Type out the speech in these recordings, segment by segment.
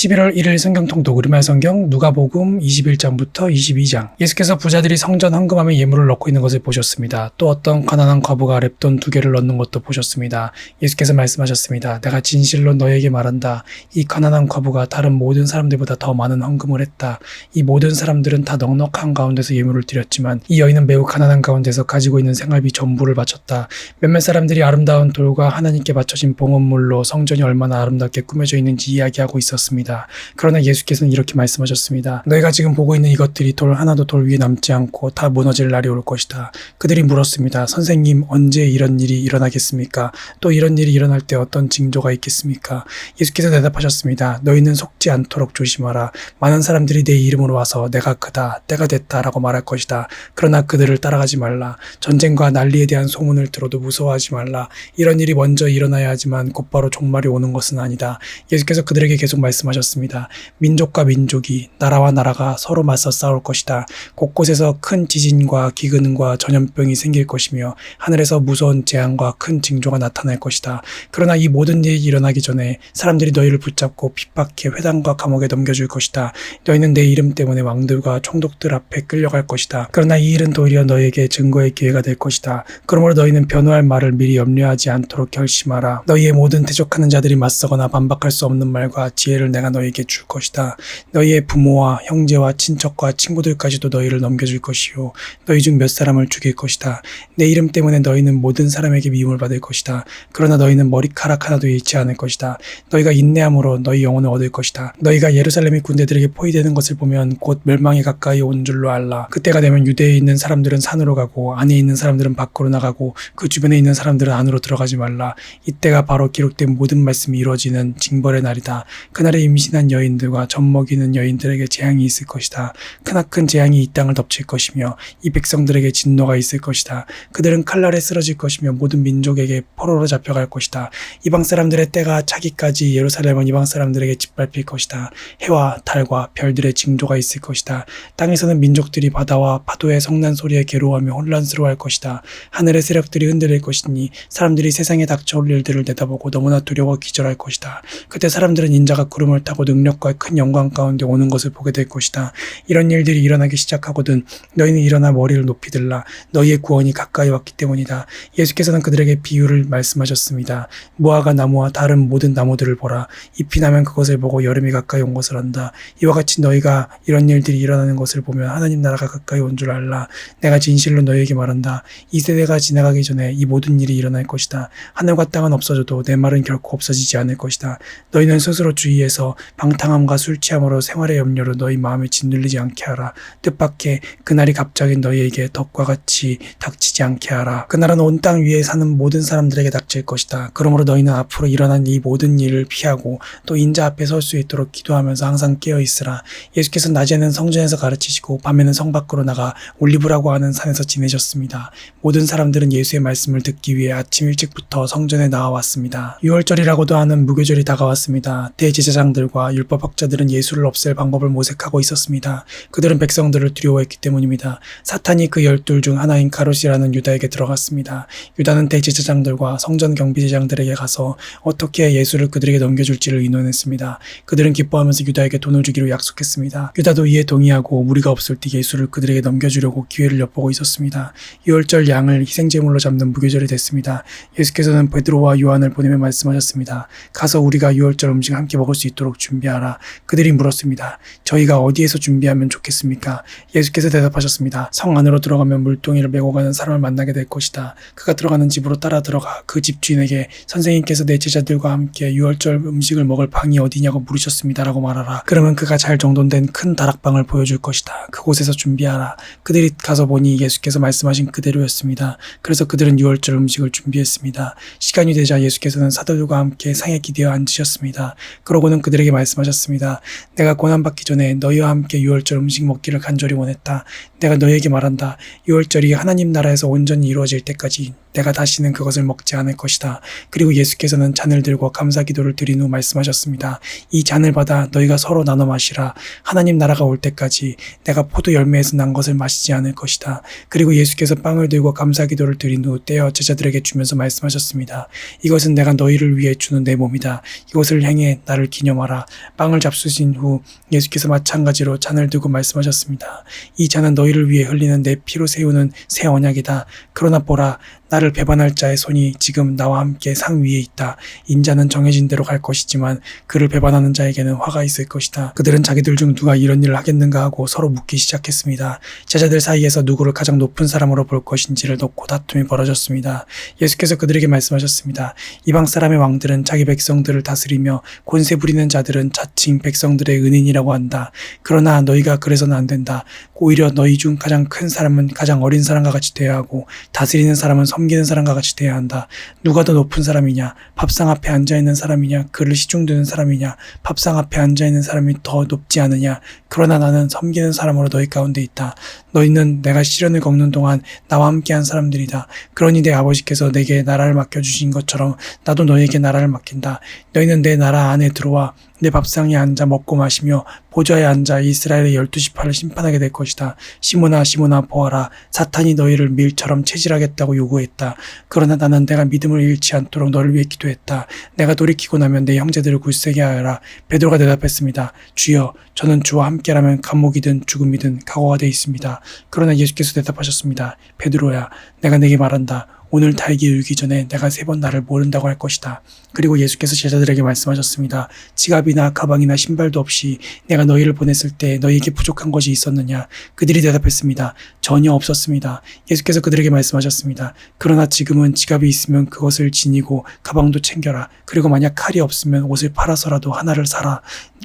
11월 1일 성경 통독 우리말 성경 누가복음 21장부터 22장 예수께서 부자들이 성전 헌금함에 예물을 넣고 있는 것을 보셨습니다. 또 어떤 가난한 과부가 랩돈 두 개를 넣는 것도 보셨습니다. 예수께서 말씀하셨습니다. 내가 진실로 너에게 말한다. 이 가난한 과부가 다른 모든 사람들보다 더 많은 헌금을 했다. 이 모든 사람들은 다 넉넉한 가운데서 예물을 드렸지만 이 여인은 매우 가난한 가운데서 가지고 있는 생활비 전부를 바쳤다. 몇몇 사람들이 아름다운 돌과 하나님께 바쳐진 봉헌물로 성전이 얼마나 아름답게 꾸며져 있는지 이야기하고 있었습니다. 그러나 예수께서는 이렇게 말씀하셨습니다. 너희가 지금 보고 있는 이것들이 돌 하나도 돌 위에 남지 않고 다 무너질 날이 올 것이다. 그들이 물었습니다. 선생님, 언제 이런 일이 일어나겠습니까? 또 이런 일이 일어날 때 어떤 징조가 있겠습니까? 예수께서 대답하셨습니다. 너희는 속지 않도록 조심하라. 많은 사람들이 내 이름으로 와서 내가 크다, 때가 됐다 라고 말할 것이다. 그러나 그들을 따라가지 말라. 전쟁과 난리에 대한 소문을 들어도 무서워하지 말라. 이런 일이 먼저 일어나야 하지만 곧바로 종말이 오는 것은 아니다. 예수께서 그들에게 계속 말씀하셨습니다. 민족과 민족이, 나라와 나라가 서로 맞서 싸울 것이다. 곳곳에서 큰 지진과 기근과 전염병이 생길 것이며 하늘에서 무서운 재앙과 큰 징조가 나타날 것이다. 그러나 이 모든 일이 일어나기 전에 사람들이 너희를 붙잡고 핍박해 회당과 감옥에 넘겨줄 것이다. 너희는 내 이름 때문에 왕들과 총독들 앞에 끌려갈 것이다. 그러나 이 일은 도리어 너에게 증거의 기회가 될 것이다. 그러므로 너희는 변호할 말을 미리 염려하지 않도록 결심하라. 너희의 모든 대적하는 자들이 맞서거나 반박할 수 없는 말과 지혜를 내가 너희에게 줄 것이다. 너희의 부모와 형제와 친척과 친구들까지도 너희를 넘겨줄 것이요. 너희 중 몇 사람을 죽일 것이다. 내 이름 때문에 너희는 모든 사람에게 미움을 받을 것이다. 그러나 너희는 머리카락 하나도 잃지 않을 것이다. 너희가 인내함으로 너희 영혼을 얻을 것이다. 너희가 예루살렘의 군대들에게 포위되는 것을 보면 곧 멸망이 가까이 온 줄로 알라. 그때가 되면 유대에 있는 사람들은 산으로 가고 안에 있는 사람들은 밖으로 나가고 그 주변에 있는 사람들은 안으로 들어가지 말라. 이때가 바로 기록된 모든 말씀이 이루어지는 징벌의 날이다. 그날에 임 신한 여인들과 젖 먹이는 여인들에게 재앙이 있을 것이다. 크나큰 재앙이 이 땅을 덮칠 것이며 이 백성들에게 진노가 있을 것이다. 그들은 칼날에 쓰러질 것이며 모든 민족에게 포로로 잡혀갈 것이다. 이방 사람들의 때가 차기까지 예루살렘은 이방 사람들에게 짓밟힐 것이다. 해와 달과 별들의 징조가 있을 것이다. 땅에서는 민족들이 바다와 파도의 성난 소리에 괴로워하며 혼란스러워할 것이다. 하늘의 세력들이 흔들릴 것이니 사람들이 세상에 닥쳐올 일들을 내다보고 너무나 두려워 기절할 것이다. 그때 사람들은 인자가 구름을 타고 능력과 큰 영광 가운데 오는 것을 보게 될 것이다. 이런 일들이 일어나기 시작하거든 너희는 일어나 머리를 높이 들라. 너희의 구원이 가까이 왔기 때문이다. 예수께서는 그들에게 비유를 말씀하셨습니다. 무화과 나무와 다른 모든 나무들을 보라. 잎이 나면 그것을 보고 여름이 가까이 온 것을 안다. 이와 같이 너희가 이런 일들이 일어나는 것을 보면 하나님 나라가 가까이 온 줄 알라. 내가 진실로 너희에게 말한다. 이 세대가 지나가기 전에 이 모든 일이 일어날 것이다. 하늘과 땅은 없어져도 내 말은 결코 없어지지 않을 것이다. 너희는 스스로 주의해서 방탕함과 술 취함으로 생활의 염려로 너희 마음에 짓눌리지 않게 하라. 뜻밖의 그날이 갑자기 너희에게 덕과 같이 닥치지 않게 하라. 그날은 온 땅 위에 사는 모든 사람들에게 닥칠 것이다. 그러므로 너희는 앞으로 일어난 이 모든 일을 피하고 또 인자 앞에 설 수 있도록 기도하면서 항상 깨어 있으라. 예수께서 낮에는 성전에서 가르치시고 밤에는 성 밖으로 나가 올리브라고 하는 산에서 지내셨습니다. 모든 사람들은 예수의 말씀을 듣기 위해 아침 일찍부터 성전에 나와 왔습니다. 6월절이라고도 하는 무교절이 다가왔습니다. 대제사장들 과 율법학자들은 예수를 없앨 방법을 모색하고 있었습니다. 그들은 백성들을 두려워했기 때문입니다. 사탄이 그 열둘 중 하나인 가롯이라는 유다에게 들어갔습니다. 유다는 대제사장들과 성전 경비제장들에게 가서 어떻게 예수를 그들에게 넘겨줄지를 의논했습니다. 그들은 기뻐하면서 유다에게 돈을 주기로 약속했습니다. 유다도 이에 동의하고 무리가 없을 때 예수를 그들에게 넘겨주려고 기회를 엿보고 있었습니다. 유월절 양을 희생제물로 잡는 무교절이 됐습니다. 예수께서는 베드로와 요한을 보내며 말씀하셨습니다. 가서 우리가 유월절 음식 함께 먹을 수 있도록 준비하라. 그들이 물었습니다. 저희가 어디에서 준비하면 좋겠습니까? 예수께서 대답하셨습니다. 성 안으로 들어가면 물동이를 메고 가는 사람을 만나게 될 것이다. 그가 들어가는 집으로 따라 들어가 그 집 주인에게 선생님께서 내 제자들과 함께 유월절 음식을 먹을 방이 어디냐고 물으셨습니다라고 말하라. 그러면 그가 잘 정돈된 큰 다락방을 보여줄 것이다. 그곳에서 준비하라. 그들이 가서 보니 예수께서 말씀하신 그대로였습니다. 그래서 그들은 유월절 음식을 준비했습니다. 시간이 되자 예수께서는 사도들과 함께 상에 기대어 앉으셨습니다. 그러고는 그들에게 말씀하셨습니다. 내가 고난받기 전에 너희와 함께 유월절 음식 먹기를 간절히 원했다. 내가 너희에게 말한다. 유월절이 하나님 나라에서 온전히 이루어질 때까지 내가 다시는 그것을 먹지 않을 것이다. 그리고 예수께서는 잔을 들고 감사 기도를 드린 후 말씀하셨습니다. 이 잔을 받아 너희가 서로 나눠 마시라. 하나님 나라가 올 때까지 내가 포도 열매에서 난 것을 마시지 않을 것이다. 그리고 예수께서 빵을 들고 감사 기도를 드린 후 떼어 제자들에게 주면서 말씀하셨습니다. 이것은 내가 너희를 위해 주는 내 몸이다. 이것을 행해 나를 기념하라. 마라. 빵을 잡수신 후 예수께서 마찬가지로 잔을 들고 말씀하셨습니다. 이 잔은 너희를 위해 흘리는 내 피로 세우는 새 언약이다. 그러나 보라, 나를 배반할 자의 손이 지금 나와 함께 상 위에 있다. 인자는 정해진 대로 갈 것이지만 그를 배반하는 자에게는 화가 있을 것이다. 그들은 자기들 중 누가 이런 일을 하겠는가 하고 서로 묻기 시작했습니다. 제자들 사이에서 누구를 가장 높은 사람으로 볼 것인지를 놓고 다툼이 벌어졌습니다. 예수께서 그들에게 말씀하셨습니다. 이방 사람의 왕들은 자기 백성들을 다스리며 권세 부리는 자들은 자칭 백성들의 은인이라고 한다. 그러나 너희가 그래서는 안 된다. 오히려 너희 중 가장 큰 사람은 가장 어린 사람과 같이 되어야 하고 다스리는 사람은 섬 기는 사람과 같이 되어야 한다. 누가 더 높은 사람이냐? 밥상 앞에 앉아 있는 사람이냐? 그를 시중드는 사람이냐? 밥상 앞에 앉아 있는 사람이 더 높지 않으냐? 그러나 나는 섬기는 사람으로 너희 가운데 있다. 너희는 내가 시련을 겪는 동안 나와 함께한 사람들이다. 그러니 내 아버지께서 내게 나라를 맡겨 주신 것처럼 나도 너희에게 나라를 맡긴다. 너희는 내 나라 안에 들어와 내 밥상에 앉아 먹고 마시며 보좌에 앉아 이스라엘의 열두 지파를 심판하게 될 것이다. 시몬아 시몬아 보아라 사탄이 너희를 밀처럼 체질하겠다고 요구했다. 그러나 나는 내가 믿음을 잃지 않도록 너를 위해 기도했다. 내가 돌이키고 나면 내 형제들을 굳세게 하여라. 베드로가 대답했습니다. 주여 저는 주와 함께라면 감옥이든 죽음이든 각오가 돼 있습니다. 그러나 예수께서 대답하셨습니다. 베드로야 내가 내게 말한다. 오늘 달기 울기 전에 내가 세 번 나를 모른다고 할 것이다. 그리고 예수께서 제자들에게 말씀하셨습니다. 지갑이나 가방이나 신발도 없이 내가 너희를 보냈을 때 너희에게 부족한 것이 있었느냐? 그들이 대답했습니다. 전혀 없었습니다. 예수께서 그들에게 말씀하셨습니다. 그러나 지금은 지갑이 있으면 그것을 지니고 가방도 챙겨라. 그리고 만약 칼이 없으면 옷을 팔아서라도 하나를 사라.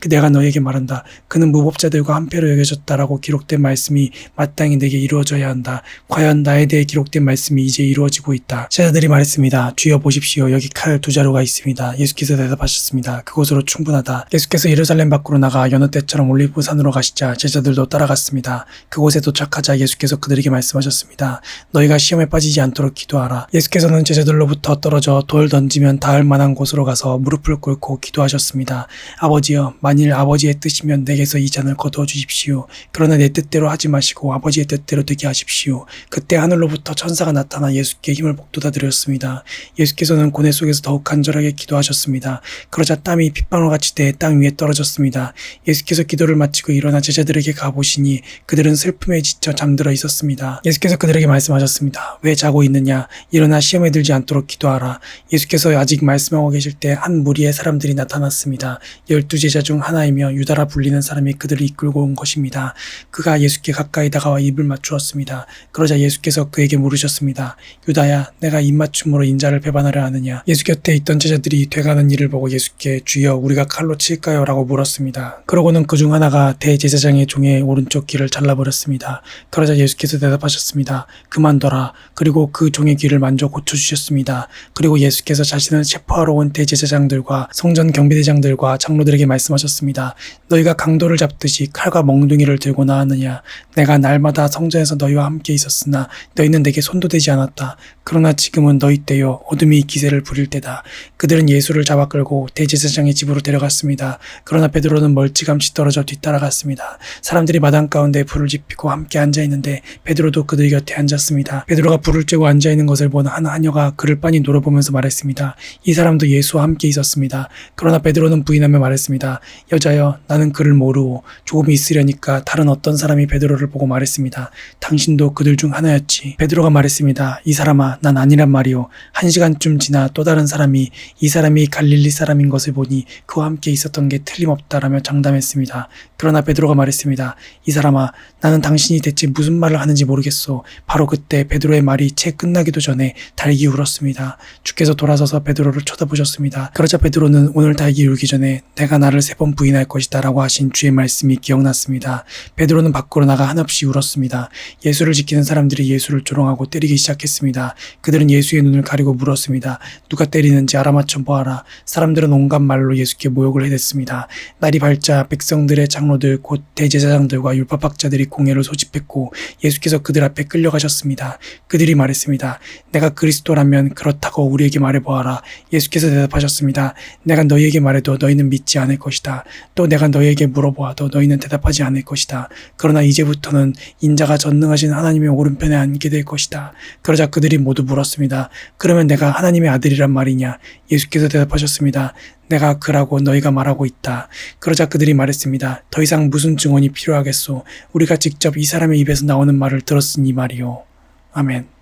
내가 너에게 말한다. 그는 무법자들과 한패로 여겨졌다라고 기록된 말씀이 마땅히 내게 이루어져야 한다. 과연 나에 대해 기록된 말씀이 이제 이루어지고 있다. 제자들이 말했습니다. 주여 보십시오. 여기 칼 두 자루가 있습니다. 예수께서 대답하셨습니다. 그곳으로 충분하다. 예수께서 예루살렘 밖으로 나가 여느 때처럼 올리브 산으로 가시자 제자들도 따라갔습니다. 그곳에 도착하자 예수께서 그들에게 말씀하셨습니다. 너희가 시험에 빠지지 않도록 기도하라. 예수께서는 제자들로부터 떨어져 돌 던지면 닿을 만한 곳으로 가서 무릎을 꿇고 기도하셨습니다. 아버지여 만일 아버지의 뜻이면 내게서 이 잔을 거두어 주십시오. 그러나 내 뜻대로 하지 마시고 아버지의 뜻대로 되게 하십시오. 그때 하늘로부터 천사가 나타나 예수께 힘을 북돋아 드렸습니다. 예수께서는 고뇌 속에서 더욱 간절하게 기도하셨습니다. 그러자 땀이 핏방울 같이 돼땅 위에 떨어졌습니다. 예수께서 기도를 마치고 일어나 제자들에게 가보시니 그들은 슬픔에 지쳐 잠들어 있었습니다. 예수께서 그들에게 말씀하셨습니다. 왜 자고 있느냐? 일어나 시험에 들지 않도록 기도하라. 예수께서 아직 말씀하고 계실 때 한 무리의 사람들이 나타났습니다. 열두 제자 중 하나이며 유다라 불리는 사람이 그들을 이끌고 온 것입니다. 그가 예수께 가까이 다가와 입을 맞추었습니다. 그러자 예수께서 그에게 물으셨습니다. 유다야, 내가 입맞춤으로 인자를 배반하려 하느냐? 예수 곁에 있던 제자들이 돼가는 일을 보고 예수께 주여 우리가 칼로 칠까요? 라고 물었습니다. 그러고는 그 중 하나가 대제사장의 종의 오른쪽 귀를 잘라버렸습니다. 그러자 예수께서 대답하셨습니다. 그만둬라. 그리고 그 종의 귀를 만져 고쳐주셨습니다. 그리고 예수께서 자신을 체포하러 온 대제사장들과 성전 경비대장들과 장로들에게 말씀하셨습니다. 너희가 강도를 잡듯이 칼과 멍둥이를 들고 나왔느냐? 내가 날마다 성전에서 너희와 함께 있었으나 너희는 내게 손도 대지 않았다. 그러나 지금은 너희 때요 어둠이 기세를 부릴 때다. 그들은 예수를 잡아 끌고 대제사장의 집으로 데려갔습니다. 그러나 베드로는 멀찌감치 떨어져 뒤따라갔습니다. 사람들이 마당 가운데 불을 지피고 함께 앉아 있는데 베드로도 그들 곁에 앉았습니다. 베드로가 불을 쬐고 앉아 있는 것을 본 한 하녀가 그를 빤히 노려보면서 말했습니다. 이 사람도 예수와 함께 있었습니다. 그러나 베드로는 부인하며 말했습니다. 여자여 나는 그를 모르고 조금 있으려니까 다른 어떤 사람이 베드로를 보고 말했습니다. 당신도 그들 중 하나였지. 베드로가 말했습니다. 이 사람아 난 아니란 말이오. 한 시간쯤 지나 또 다른 사람이 이 사람이 갈릴리 사람인 것을 보니 그와 함께 있었던 게 틀림없다라며 장담했습니다. 그러나 베드로가 말했습니다. 이 사람아 나는 당신이 대체 무슨 말을 하는지 모르겠소. 바로 그때 베드로의 말이 채 끝나기도 전에 달기 울었습니다. 주께서 돌아서서 베드로를 쳐다보셨습니다. 그러자 베드로는 오늘 달기 울기 전에 내가 나를 세 번 부인할 것이다 라고 하신 주의 말씀이 기억났습니다. 베드로는 밖으로 나가 한없이 울었습니다. 예수를 지키는 사람들이 예수를 조롱하고 때리기 시작했습니다. 그들은 예수의 눈을 가리고 물었습니다. 누가 때리는지 알아맞혀 보아라. 사람들은 온갖 말로 예수께 모욕을 해댔습니다. 날이 밝자 백성들의 장로들 곧 대제사장들과 율법학자들이 공회를 소집했고 예수께서 그들 앞에 끌려가셨습니다. 그들이 말했습니다. 내가 그리스도라면 그렇다고 우리에게 말해 보아라. 예수께서 대답하셨습니다. 내가 너희에게 말해도 너희는 믿지 않을 것이다. 또 내가 너희에게 물어보아도 너희는 대답하지 않을 것이다. 그러나 이제부터는 인자가 전능하신 하나님의 오른편에 앉게 될 것이다. 그러자 그들이 모두 모두 물었습니다. 그러면 내가 하나님의 아들이란 말이냐? 예수께서 대답하셨습니다. 내가 그라고 너희가 말하고 있다. 그러자 그들이 말했습니다. 더 이상 무슨 증언이 필요하겠소? 우리가 직접 이 사람의 입에서 나오는 말을 들었으니 말이요. 아멘.